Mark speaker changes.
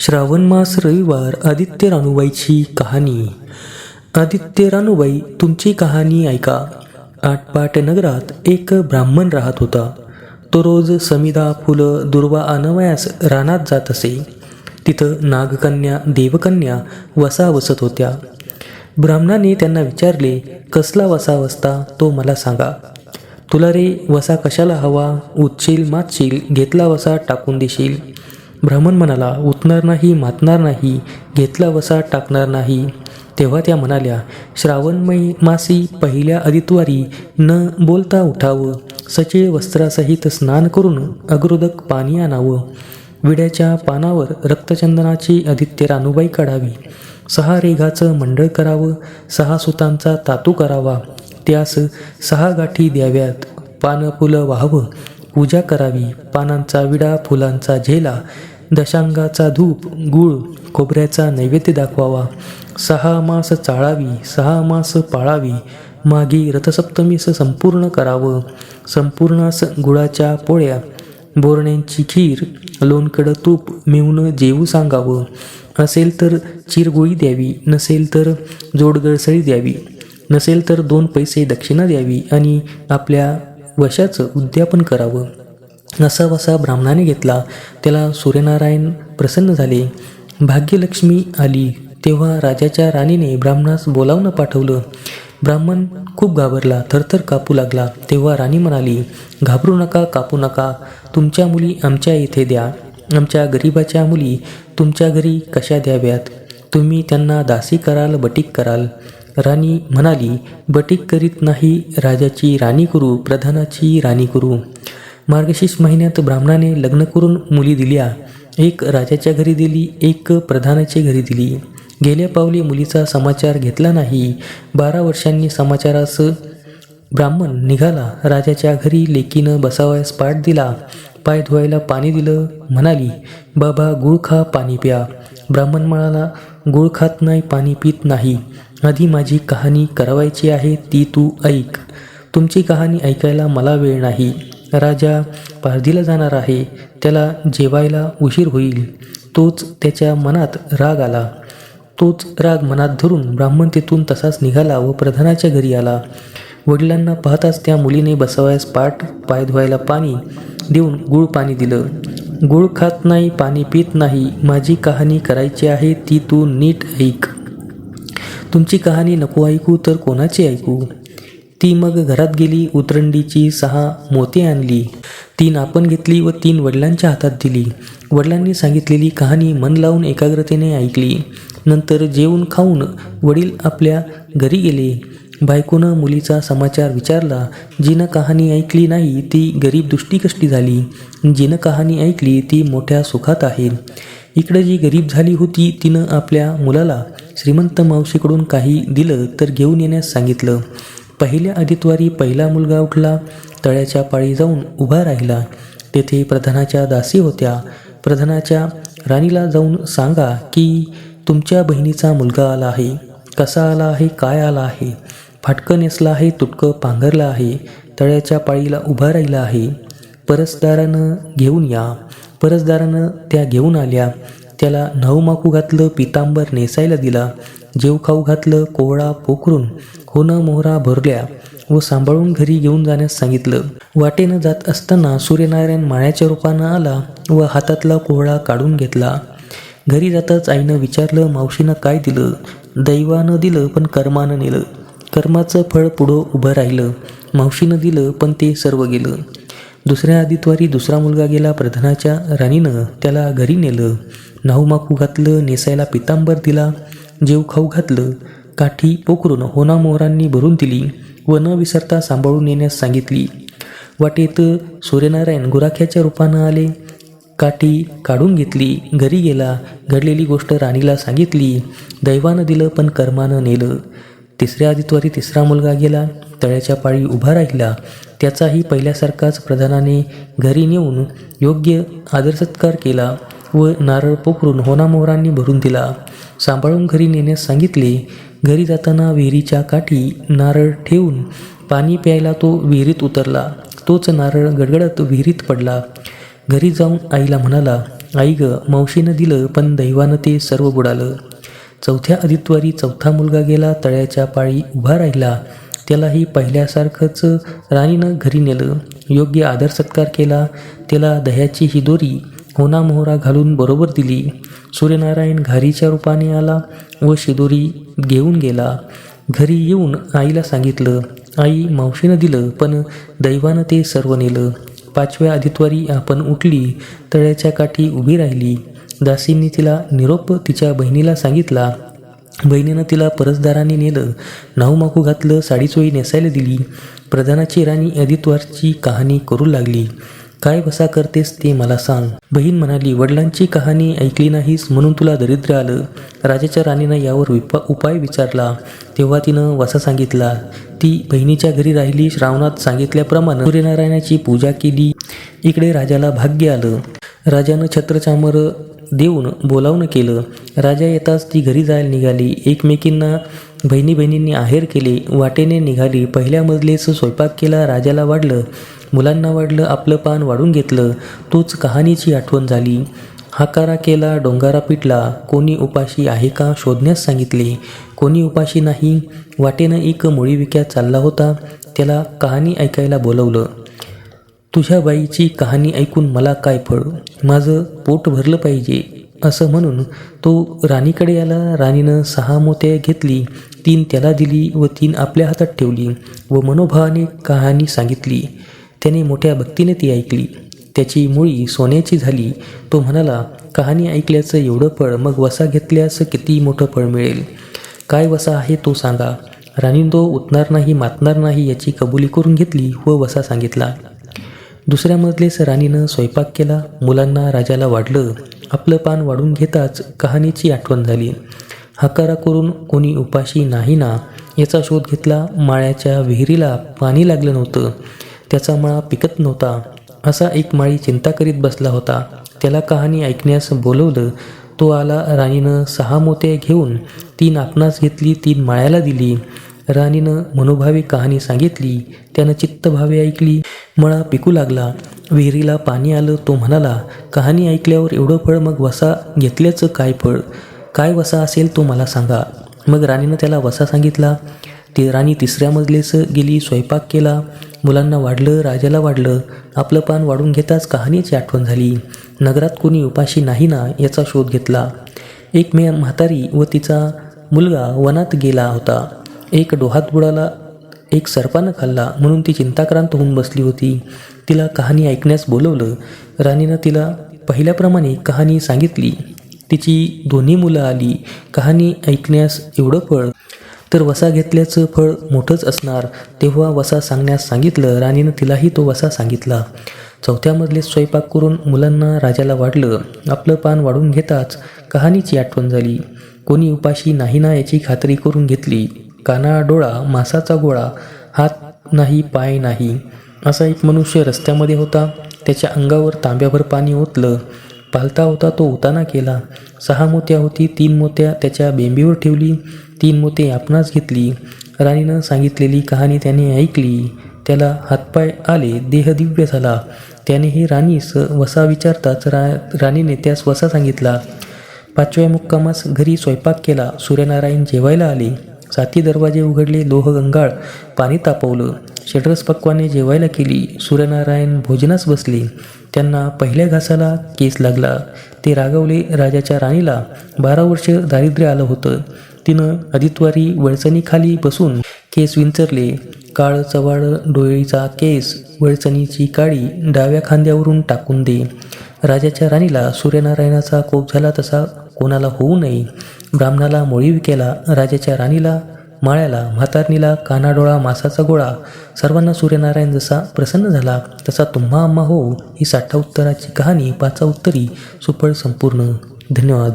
Speaker 1: श्रावण मास रविवार आदित्य रानूबाईची कहाणी. आदित्य रानूबाई तुमची कहाणी ऐका. आटपाट नगरात एक ब्राह्मण राहत होता. तो रोज समिधा फुलं दुर्वा आणवयास रानात जात असे. तिथं नागकन्या देवकन्या वसा वसत होत्या. ब्राह्मणाने त्यांना विचारले कसला वसा वसता तो मला सांगा. तुला रे वसा कशाला हवा? उचशील मातशील घेतला वसा टाकून देशील. ब्राह्मण म्हणाला उठणार नाही मातणार नाही घेतला वसा टाकणार नाही. तेव्हा त्या म्हणाल्या श्रावणमयी मासी पहिल्या आदित्वारी न बोलता उठावं सचे वस्त्रासहित स्नान करून अग्रोदक पाणी आणावं. विड्याच्या पानावर रक्तचंदनाची आदित्य रानूबाई काढावी. सहा रेघाचं मंडळ करावं सहा सुतांचा तातू करावा. त्यास सहा गाठी द्याव्यात. पानं फुलं वाहावं पूजा करावी. पानांचा विडा फुलांचा झेला दशांगाचा धूप गुळ खोबऱ्याचा नैवेद्य दाखवावा. सहा मास चाळावी सहा मास पाळावी. मागी रथसप्तमीस संपूर्ण करावं. संपूर्णास गुळाच्या पोळ्या बोरण्यांची खीर लोणकडं तूप मिळून जेवू सांगावं. असेल तर चिरगोळी द्यावी नसेल तर जोडगळसळी द्यावी. नसेल तर दोन पैसे दक्षिणा द्यावी आणि आपल्या वशाचं उद्यापन करावं. नसा वसा ब्राह्मणाने घेतला. त्याला सूर्यनारायण प्रसन्न झाले. भाग्यलक्ष्मी आली. तेव्हा राजाच्या राणीने ब्राह्मणास बोलावून पाठवलं. ब्राह्मण खूप घाबरला. थरथर कापू लागला. तेव्हा राणी म्हणाली घाबरू नका कापू नका. तुमच्या मुली आमच्या इथे द्या. आमच्या गरिबाच्या मुली तुमच्या घरी कशा द्याव्यात? तुम्ही त्यांना दासी कराल बटीक कराल. राणी म्हणाली बटीक करीत नाही राजाची राणी करू प्रधानाची राणी करू. मार्गशीर्ष महिन्यात ब्राह्मणाने लग्न करून मुली दिल्या. एक राजाच्या घरी दिली एक प्रधानाच्या घरी दिली. गेल्या पावली मुलीचा समाचार घेतला नाही. बारा वर्षांनी समाचारास ब्राह्मण निघाला. राजाच्या घरी लेकीनं बसावयास पाठ दिला. पाय धुवायला पाणी दिलं. म्हणाली बाबा गुळ खा पाणी प्या. ब्राह्मण म्हणाला गुळ खात नाही पाणी पित नाही. आधी माझी कहाणी करावायची आहे ती तू ऐक. तुमची कहाणी ऐकायला मला वेळ नाही. राजा पारधीला जाणार आहे. त्याला जेवायला उशीर होईल. तोच त्याच्या मनात राग आला. तोच राग मनात धरून ब्राह्मण तिथून तसाच निघाला व प्रधानाच्या घरी आला. वडिलांना पाहताच त्या मुलीने बसवायस पाठ पाय धुवायला पाणी देऊन गुळ पाणी दिलं. गुळ खात नाही पाणी पित नाही. माझी कहाणी करायची आहे ती तू नीट ऐक. तुमची कहाणी नको ऐकू तर कोणाची ऐकू? ती मग घरात गेली उतरंडीची सहा मोती आणली. तीन आपण घेतली व तीन वडिलांच्या हातात दिली. वडिलांनी सांगितलेली कहाणी मन लावून एकाग्रतेने ऐकली. नंतर जेवून खाऊन वडील आपल्या घरी गेले. बायकोनं मुलीचा समाचार विचारला. जिनं कहाणी ऐकली नाही ती गरीब दुष्टीकष्टी झाली. जिनं कहाणी ऐकली ती मोठ्या सुखात आहे. इकडं जी गरीब झाली होती तिनं आपल्या मुलाला श्रीमंत मावशीकडून काही दिलं तर घेऊन येण्यास सांगितलं. पहिल्या आदित्वारी पहिला मुलगा उठला तळ्याच्या पाळी जाऊन उभा राहिला. तेथे प्रधानाच्या दासी होत्या. प्रधानाच्या राणीला जाऊन सांगा की तुमच्या बहिणीचा मुलगा आला आहे. कसा आला आहे? काय आला आहे? फाटकं नेसलं आहे तुटकं पांघरलं आहे तळ्याच्या पाळीला उभा राहिला आहे. परसदारानं घेऊन या. परसदारानं त्या घेऊन आल्या. त्याला नवमाकू घातलं पितांबर नेसायला दिला. जेव खाऊ घातलं कोवळा पोखरून होणं मोहरा भरल्या व सांभाळून घरी घेऊन जाण्यास सांगितलं. वाटेनं जात असताना सूर्यनारायण माळ्याच्या रूपानं आला व हातातला कोवळा काढून घेतला. घरी जाताच आईनं विचारलं मावशीनं काय दिलं? दैवानं दिलं पण कर्मानं नेलं. कर्माचं फळ पुढं उभं राहिलं. मावशीनं दिलं पण ते सर्व गेलं. दुसऱ्या आदित्वारी दुसरा मुलगा गेला प्रधानाच्या राणीनं त्याला घरी नेलं. नाहूमाकू घातलं नेसायला पितांबर दिला जेव खाऊ घातलं काठी पोखरून होना मोहरांनी भरून दिली व न विसरता सांभाळून येण्यास सांगितली. वाटेत सूर्यनारायण गुराख्याच्या रूपानं आले. काठी काढून घेतली घरी गेला घडलेली गोष्ट राणीला सांगितली. दैवानं दिलं पण कर्मानं नेलं. तिसऱ्या आदित्वारी तिसरा मुलगा गेला तळ्याच्या पाळी उभा राहिला. त्याचाही पहिल्यासारखाच प्रधानाने घरी नेऊन योग्य आदरसत्कार केला व नारळ पोखरून होनामोहरांनी भरून दिला. सांभाळून घरी नेण्यास सांगितले घरी जाताना विहिरीच्या काठी नारळ ठेवून पाणी प्यायला तो विहिरीत उतरला. तोच नारळ गडगडत विहिरीत पडला. घरी जाऊन आईला म्हणाला आई ग मावशीनं दिलं पण दैवानं ते सर्व बुडालं. चौथ्या आदित्यवारी चौथा मुलगा गेला तळ्याच्या पाळी उभा राहिला. त्यालाही पहिल्यासारखंच राणीनं घरी नेलं. योग्य आदर सत्कार केला. त्याला दह्याची ही दोरी होना मोहरा घालून बरोबर दिली. सूर्यनारायण घारीच्या रूपाने आला व शिदोरी घेऊन गेला. घरी येऊन आईला सांगितलं आई मावशीनं दिलं पण दैवानं ते सर्व नेलं. पाचव्या आदित्यवारी आपण उठली तळ्याच्या काठी उभी राहिली. दासींनी तिला निरोप तिच्या बहिणीला सांगितला बहिणीनं तिला परसदाराने नेलं नाहूमाकू घातलं साडीचोळी नेसायला दिली. प्रधानाची राणी आदित्यवारची कहाणी करू लागली. काय बसा करतेस ते मला सांग. बहीण म्हणाली वडिलांची कहाणी ऐकली नाहीस म्हणून तुला दरिद्र आलं. राजाच्या राणीनं यावर विपा उपाय विचारला. तेव्हा तिनं वसा सांगितला ती बहिणीच्या घरी राहिली श्रावणात सांगितल्याप्रमाणे सूर्यनारायणाची पूजा केली. इकडे राजाला भाग्य आलं. राजानं छत्रचामर देऊन बोलावणं केलं. राजा येताच ती घरी जायला निघाली. एकमेकींना बहिणी बहिणींनी आहेर केले. वाटेने निघाली. पहिल्या मजलेच स्वयंपाक केला राजाला वाढलं. मुलांना वाढलं आपलं पान वाढून घेतलं. तोच कहाणीची आठवण झाली. हाकारा केला डोंगारा पिटला. कोणी उपाशी आहे का शोधण्यास सांगितले. कोणी उपाशी नाही. वाटेनं एक मोळी विक्यात चालला होता. त्याला कहाणी ऐकायला बोलवलं. तुझ्या बाईची कहाणी ऐकून मला काय फळ? माझं पोट भरलं पाहिजे. असं म्हणून तो राणीकडे आला. राणीनं सहा मोत्या घेतली. तीन त्याला दिली व तीन आपल्या हातात ठेवली व मनोभावाने कहाणी सांगितली. त्याने मोठ्या भक्तीने ती ऐकली. त्याची मुळी सोन्याची झाली. तो म्हणाला कहाणी ऐकल्याचं एवढं फळ मग वसा घेतल्यास किती मोठं फळ मिळेल? काय वसा आहे तो सांगा. राणी तो उठणार नाही मातणार नाही याची कबुली करून घेतली व वसा सांगितला. दुसऱ्या मजलेस राणीनं स्वयंपाक केला मुलांना राजाला वाढलं आपलं पान वाढून घेताच कहाणीची आठवण झाली. हकारा करून कोणी उपाशी नाही ना याचा शोध घेतला माळ्याच्या विहिरीला पाणी लागलं नव्हतं त्याचा मळा पिकत नव्हता असा एक माळी चिंता करीत बसला होता. त्याला कहाणी ऐकण्यास बोलवलं तो आला राणीनं सहा मोते घेऊन तीन आपणास घेतली तीन माळ्याला दिली. राणीनं मनोभावी कहाणी सांगितली त्यानं चित्तभावे ऐकली. मळा पिकू लागला. विहिरीला पाणी आलं तो म्हणाला कहाणी ऐकल्यावर एवढं फळ मग वसा घेतल्याचं काय फळ? काय वसा असेल तो मला सांगा. मग राणीनं त्याला वसा सांगितला. ती राणी तिसऱ्या मजलेस गेली स्वयंपाक केला. मुलांना वाढलं राजाला वाढलं. आपलं पान वाढून घेताच कहाणीची आठवण झाली. नगरात कोणी उपाशी नाही ना याचा शोध घेतला. एक मे म्हातारी व तिचा मुलगा वनात गेला होता. एक डोहात बुडाला एक सर्पानं खाल्ला म्हणून ती चिंताक्रांत होऊन बसली होती. तिला कहाणी ऐकण्यास बोलवलं. राणीनं तिला पहिल्याप्रमाणे कहाणी सांगितली. तिची दोन्ही मुलं आली. कहाणी ऐकण्यास एवढं फळ तर वसा घेतल्याचं फळ मोठंच असणार. तेव्हा वसा सांगण्यास सांगितलं. राणीनं तिलाही तो वसा सांगितला. चौथ्यामधले स्वयंपाक करून मुलांना राजाला वाढलं. आपलं पान वाढून घेताच कहाणीची आठवण झाली. कोणी उपाशी नाही ना याची खात्री करून घेतली. काना डोळा मासाचा गोळा हात नाही पाय नाही असा एक मनुष्य रस्त्यामध्ये होता. त्याच्या अंगावर तांब्याभर पाणी ओतलं. पालता होता तो उताना केला. सहा मोत्या होती तीन मोत्या त्याच्या बेंबीवर ठेवली तीन मोते आपणास घेतली. राणीनं सांगितलेली कहाणी त्याने ऐकली. त्याला हातपाय आले देह दिव्य झाला. त्याने ही राणीस वसा विचारताच रा राणीने त्यास वसा सांगितला. पाचव्या मुक्कामास घरी स्वयंपाक केला. सूर्यनारायण जेवायला आले. साती दरवाजे उघडले लोह गंगाळ पाणी तापवलं. षड्रस पक्वाने जेवायला केली. सूर्यनारायण भोजनास बसले. त्यांना पहिल्या घासाला केस लागला. ते रागवले राजाच्या राणीला बारा वर्ष दारिद्र्य आलं होतं. तिनं आदित्वारी वळचणीखाली बसून केस विंचरले. काळ चवाळ डोळीचा केस वळचणीची काळी डाव्या खांद्यावरून टाकून दे. राजाच्या राणीला सूर्यनारायणाचा कोप झाला तसा कोणाला होऊ नये. ब्राह्मणाला मोळीविकेला राजाच्या राणीला माळ्याला म्हातारणीला कानाडोळा मासाचा गोळा सर्वांना सूर्यनारायण जसा प्रसन्न झाला तसा तुम्हा आम्हा हो ही साठा उत्तराची कहाणी पाचा उत्तरी सुफळ संपूर्ण. धन्यवाद.